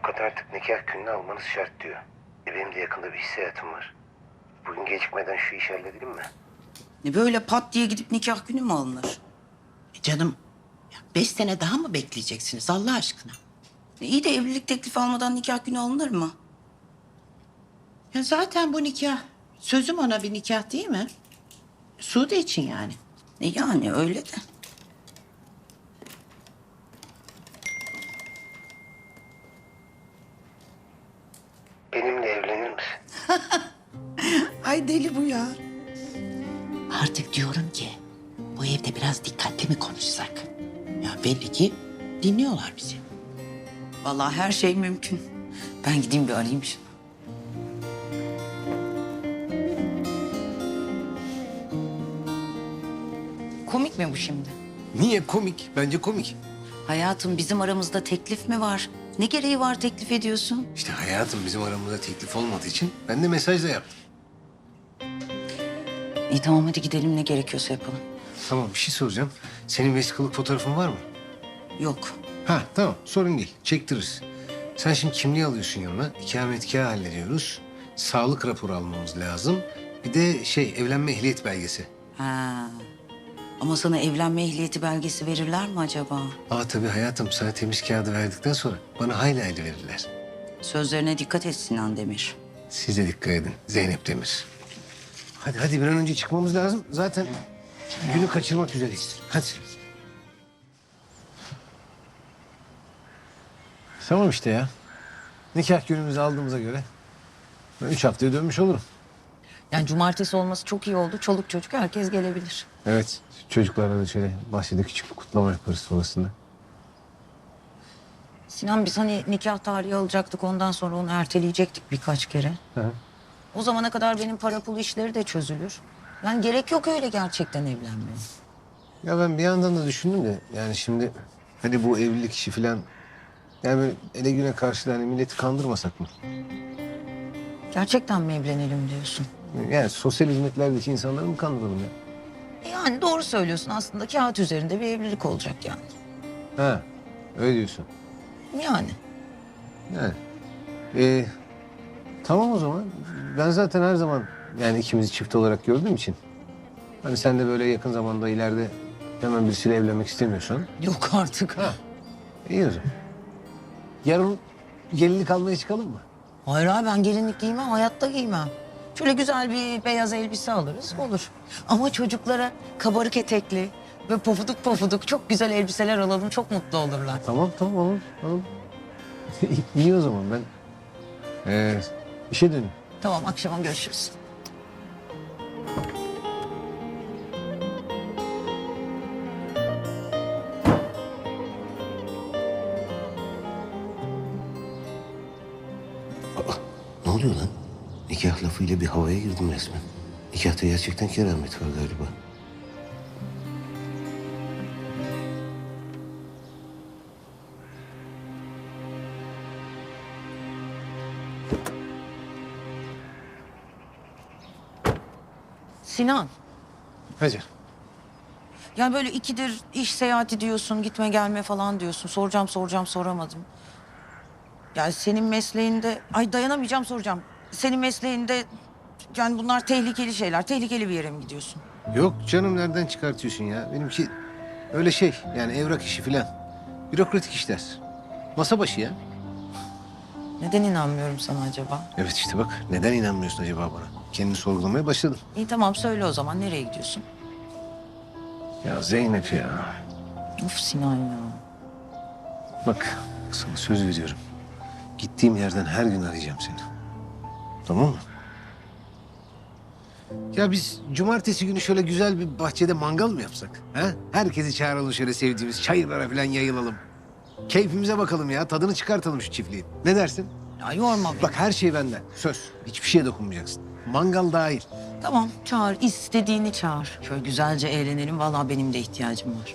Avukat artık nikah gününü almanız şart diyor. E benim de yakında bir hissiyatım var. Bugün gecikmeden şu işi halledelim mi? E böyle pat diye gidip nikah günü mü alınır? E Canım ya beş sene daha mı bekleyeceksiniz Allah aşkına? E iyi de evlilik teklifi almadan nikah günü alınır mı? Ya zaten bu nikah sözüm ona bir nikah değil mi? Sude için yani. E yani öyle de. Benimle evlenir misin? Ay deli bu ya. Artık diyorum ki bu evde biraz dikkatli mi konuşsak? Ya belli ki dinliyorlar bizi. Vallahi her şey mümkün. Ben gideyim bir arayayım şunu. Komik mi bu şimdi? Niye komik? Bence komik. Hayatım bizim aramızda teklif mi var? Ne gereği var teklif ediyorsun? İşte hayatım bizim aramızda teklif olmadığı için ben de mesajla yaptım. İyi tamam hadi gidelim ne gerekiyorsa yapalım. Tamam bir şey soracağım. Senin vesikalık fotoğrafın var mı? Yok. Ha tamam sorun değil. Çektiririz. Sen şimdi kimliği alıyorsun yanına. İkametgahı hallediyoruz. Sağlık raporu almamız lazım. Bir de şey evlenme ehliyet belgesi. Ha. Ama sana evlenme ehliyeti belgesi verirler mi acaba? Aa tabii hayatım sana temiz kağıdı verdikten sonra bana hayli hayli verirler. Sözlerine dikkat et Sinan Demir. Siz de dikkat edin Zeynep Demir. Hadi hadi bir an önce çıkmamız lazım. Zaten günü kaçırmak üzereyiz. Hadi. Tamam işte ya. Nikah günümüzü aldığımıza göre ben üç haftaya dönmüş olurum. Yani cumartesi olması çok iyi oldu. Çoluk çocuk herkes gelebilir. Evet. Çocuklarla da şöyle bahçede küçük bir kutlama yaparız sonrasında. Sinan biz hani nikah tarihi alacaktık ondan sonra onu erteleyecektik birkaç kere. Hı. O zamana kadar benim para pul işleri de çözülür. Yani gerek yok öyle gerçekten evlenmeye. Ya ben bir yandan da düşündüm de yani şimdi hani bu evlilik işi falan yani böyle ele güne karşı da hani milleti kandırmasak mı? Gerçekten mi evlenelim diyorsun? Yani sosyal hizmetlerdeki insanları mı kandıralım ya? Yani doğru söylüyorsun aslında kağıt üzerinde bir evlilik olacak yani. Ha, öyle diyorsun. Yani. Yani. Ee, tamam o zaman. Ben zaten her zaman yani ikimizi çift olarak gördüğüm için. Hani sen de böyle yakın zamanda ileride hemen birisiyle evlenmek istemiyorsan. Yok artık. iyi o zaman. Yarın gelinlik almaya çıkalım mı? Hayır abi ben gelinlik giymem, hayatta giymem. Şöyle güzel bir beyaz elbise alırız, olur. Ama çocuklara kabarık etekli ve pofuduk pofuduk çok güzel elbiseler alalım, çok mutlu olurlar. Tamam tamam olur. Tamam. iyi o zaman ben. Ee, işe döneyim. Tamam, akşama görüşürüz. Ne oluyor lan? Nikah lafıyla bir havaya girdim resmen. Nikahta gerçekten keramet var galiba. Sinan, Hadi. yani böyle ikidir iş seyahati diyorsun, gitme gelme falan diyorsun. Soracağım, soracağım, soramadım. Yani senin mesleğinde, ay dayanamayacağım soracağım. Senin mesleğinde yani bunlar tehlikeli şeyler. Tehlikeli bir yere mi gidiyorsun? Yok canım nereden çıkartıyorsun ya? Benimki öyle şey yani evrak işi filan. Bürokratik işler. Masa başı ya. Neden inanmıyorum sana acaba? Evet işte bak neden inanmıyorsun acaba bana? Kendini sorgulamaya başladın. İyi tamam söyle o zaman nereye gidiyorsun? Ya Zeynep ya. Of Sinan ya. Bak sana söz veriyorum. Gittiğim yerden her gün arayacağım seni. Tamam mı? Ya biz cumartesi günü şöyle güzel bir bahçede mangal mı yapsak? Ha? Herkesi çağıralım şöyle sevdiğimiz çayırlara falan yayılalım. Keyfimize bakalım ya. Tadını çıkartalım şu çiftliğin. Ne dersin? Ya yorma beni. Bak her şey benden. Söz. Hiçbir şeye dokunmayacaksın. Mangal dahil. Tamam çağır istediğini çağır. Şöyle güzelce eğlenelim vallahi benim de ihtiyacım var.